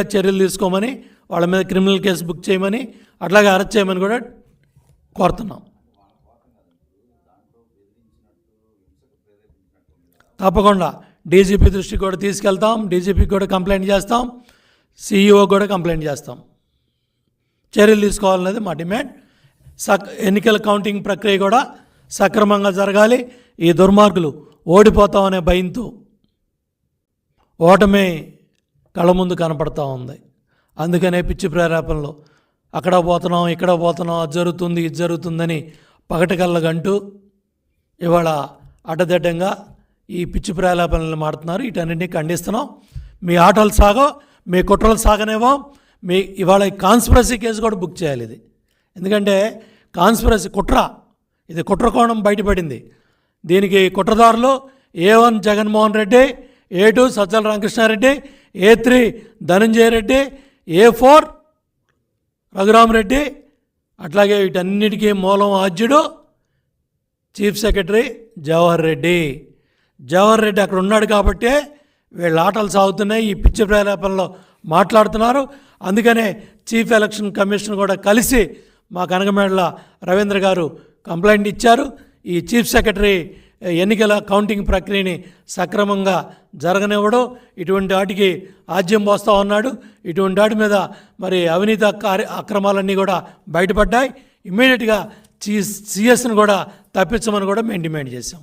చర్యలు తీసుకోమని వాళ్ళ మీద క్రిమినల్ కేసు బుక్ చేయమని అట్లాగే అరెస్ట్ చేయమని కూడా కోరుతున్నాం. తప్పకుండా డీజీపీ దృష్టికి కూడా తీసుకెళ్తాం డీజీపీకి కూడా కంప్లైంట్ చేస్తాం సీఈఓ కూడా కంప్లైంట్ చేస్తాం. చర్యలు తీసుకోవాలనేది మా డిమాండ్. సక్ ఎన్నికల కౌంటింగ్ ప్రక్రియ కూడా సక్రమంగా జరగాలి. ఈ దుర్మార్గులు ఓడిపోతామనే భయంతో ఓటమి కళ్ళ ముందు కనపడతా ఉంది. అందుకనే పిచ్చి ప్రేరేపణలో. అక్కడ పోతున్నాం ఇక్కడ పోతున్నాం అది జరుగుతుంది ఇది జరుగుతుందని పగటికల్లగంటూ ఇవాళ అడ్డదిడ్డంగా ఈ పిచ్చి ప్రేలాపనలు మాడుతున్నారు. వీటన్నింటినీ ఖండిస్తున్నాం. మీ ఆటోలు సాగో మీ కుట్రలు సాగనేవో మీ ఇవాళ ఈ కాన్స్పిరసీ కేసు కూడా బుక్ చేయాలి ఇది. ఎందుకంటే కాన్స్పిరసీ కుట్ర ఇది కుట్ర కోణం బయటపడింది. దీనికి కుట్రదారులు A one Jaganmohan Reddy A two Sajjala Ramakrishna Reddy A three Dhananjaya Reddy A four Raghurama Reddy అట్లాగే వీటన్నిటికీ మూలం ఆద్యుడు చీఫ్ సెక్రటరీ జవహర్ రెడ్డి. జవహర్ రెడ్డి అక్కడ ఉన్నాడు కాబట్టే వీళ్ళ ఆటలు సాగుతున్నాయి ఈ పిచ్చి ప్రేరేపణలో మాట్లాడుతున్నారు. అందుకనే చీఫ్ ఎలక్షన్ కమిషన్ కూడా కలిసి మా కనకమేడల రవీంద్ర గారు కంప్లైంట్ ఇచ్చారు. ఈ చీఫ్ సెక్రటరీ ఎన్నికల కౌంటింగ్ ప్రక్రియని సక్రమంగా జరగనివ్వడం ఇటువంటి వాటికి ఆజ్యం పోస్తా ఉన్నాడు. ఇటువంటి వాటి మీద మరి అవినీతి కార్య అక్రమాలన్నీ కూడా బయటపడ్డాయి. ఇమ్మీడియట్గా సి సిఎస్ని కూడా తప్పించమని కూడా మేము డిమాండ్ చేశాం.